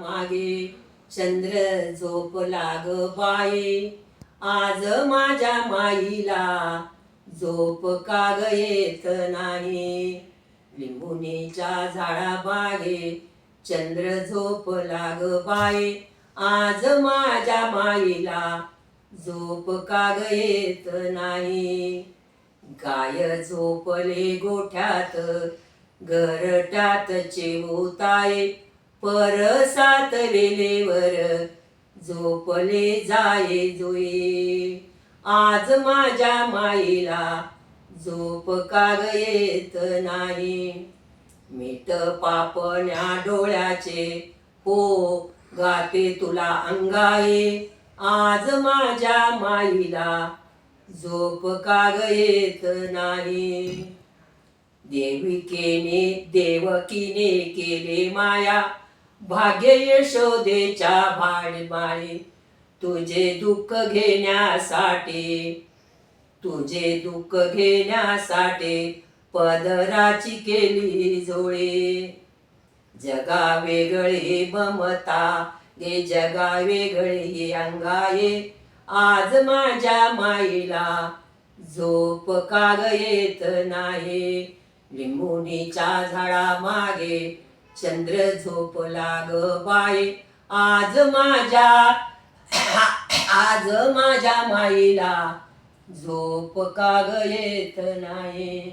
मागे चंद्र झोप लाग बाये आज माझ्या माईला झोप काग येत नाही. लिंबुनीच्या झाडा बागे चंद्र झोप लाग बाये आज माझ्या माईला झोप काग येत नाही. गाय झोपले गोठ्यात घरट्यात चिमुताये. परसात वेलेवर झोपले जाये जोये. आज माझ्या माईला झोप काग येत नाही? मीठ पापण्या डोळ्याचे हो गाते तुला अंगाये. आज माझ्या माईला झोप काग येत नाही? देविकेने देवकीने केले माया भाग्य यशोदेच्या भाड माळी तुझे दुःख घेण्यासाठी तुझे दुःख घेण्यासाठी पदराची केली जोळे जगा वेगळे ममता हे जगा वेगळे अंगाये आज माझ्या माईला झोप काग येत नाही. लिंबुनीच्या झाडा मागे चंद्र झोप लाग बाई आज माझ्या आज माझ्या माईला झोप काग येत नाही